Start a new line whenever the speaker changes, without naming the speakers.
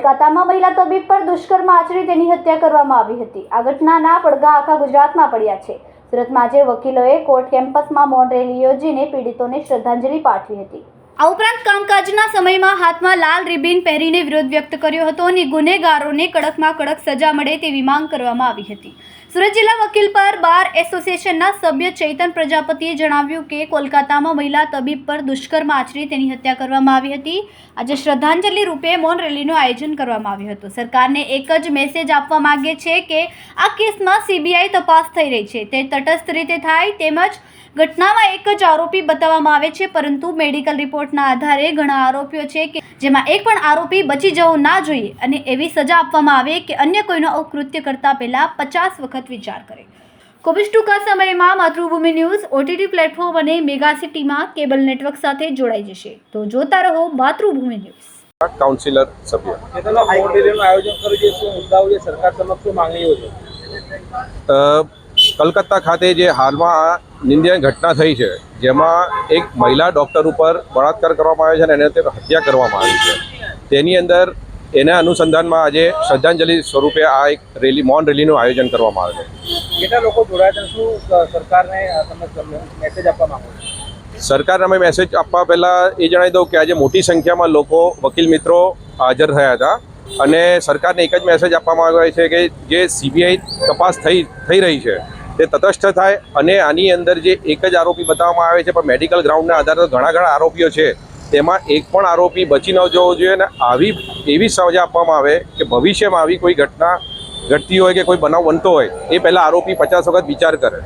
કોલકાતામાં મહિલા તબીબ પર દુષ્કર્મ આચરી તેની હત્યા કરવામાં આવી હતી. આ ઘટનાના પડઘા આખા ગુજરાતમાં પડ્યા છે. સુરતમાં આજે વકીલોએ કોર્ટ કેમ્પસમાં મૌન રેલી યોજીને પીડિતોને શ્રદ્ધાંજલિ પાઠવી હતી. આ ઉપરાંત કામકાજના સમયમાં હાથમાં લાલ રિબિન પહેરીને વિરોધ વ્યક્ત કર્યો હતો અને ગુનેગારોને કડકમાં કડક સજા મળે તેવી માંગ કરવામાં આવી હતી. સુરત જિલ્લા વકીલ પર બાર એસોસિએશનના સભ્ય ચૈતન પ્રજાપતિએ જણાવ્યું કે કોલકાતામાં મહિલા તબીબ પર દુષ્કર્મ આચરી તેની હત્યા કરવામાં આવી હતી. આજે શ્રદ્ધાંજલિ રૂપે મૌન રેલીનું આયોજન કરવામાં આવ્યું હતું. સરકારને એક જ મેસેજ આપવા માંગે છે કે આ કેસમાં સીબીઆઈ તપાસ થઈ રહી છે. તે તટસ્થ રીતે થાય તેમજ ઘટનામાં એક જ આરોપી બતાવવામાં આવે છે, પરંતુ મેડિકલ રિપોર્ટના આધારે ઘણા આરોપીઓ છે કે જેમાં એક પણ આરોપી બચી જવો ના જોઈએ અને એવી સજા આપવામાં આવે કે અન્ય કોઈનો અકૃત્ય કરતા પહેલા પચાસ વખત વિચાર કરે. કોવિડ ટૂંકા સમયમાં માતૃભૂમિ ન્યૂઝ ઓટીટી પ્લેટફોર્મ અને મેગા સિટીમાં કેબલ નેટવર્ક સાથે જોડાઈ જશે. તો જોતા રહો માતૃભૂમિ ન્યૂઝ.
કાઉન્સિલર સભ્ય. કલકત્તા ખાતે જે હાલમાં આ ઘટના થઈ છે જેમાં એક મહિલા ડૉક્ટર ઉપર બળાત્કાર કરવામાં આવ્યો છે અને એને તે હત્યા કરવામાં આવી છે. તેની અંદર એના અનુસંધાનમાં આજે શ્રદ્ધાંજલિ સ્વરૂપે આ એક રેલી મૌન રેલીનું આયોજન કરવામાં આવે છે.
કેટલા લોકો જોડાયા શું સરકારને તમે મેસેજ આપવા માંગો છો?
સરકારને અમે મેસેજ આપવા પહેલાં એ જણાવી દઉં કે આજે મોટી સંખ્યામાં લોકો વકીલ મિત્રો હાજર થયા હતા અને સરકારને એક જ મેસેજ આપવામાં આવ્યો છે કે જે સીબીઆઈ તપાસ થઈ થઈ રહી છે. તે તટસ્થ થાય અને આની અંદર જે એક જ આરોપી બતાવવામાં આવે છે, પણ મેડિકલ ગ્રાઉન્ડના આધારે ઘણા ઘણા આરોપીઓ છે. તેમાં એક પણ આરોપી બચી ન જવો જોઈએ અને આવી, એવી સજા આપવામાં આવે કે ભવિષ્યમાં આવી કોઈ ઘટના ઘટતી હોય કે કોઈ બનાવ બનતો હોય, એ પહેલાં આરોપી પચાસ વખત વિચાર કરે.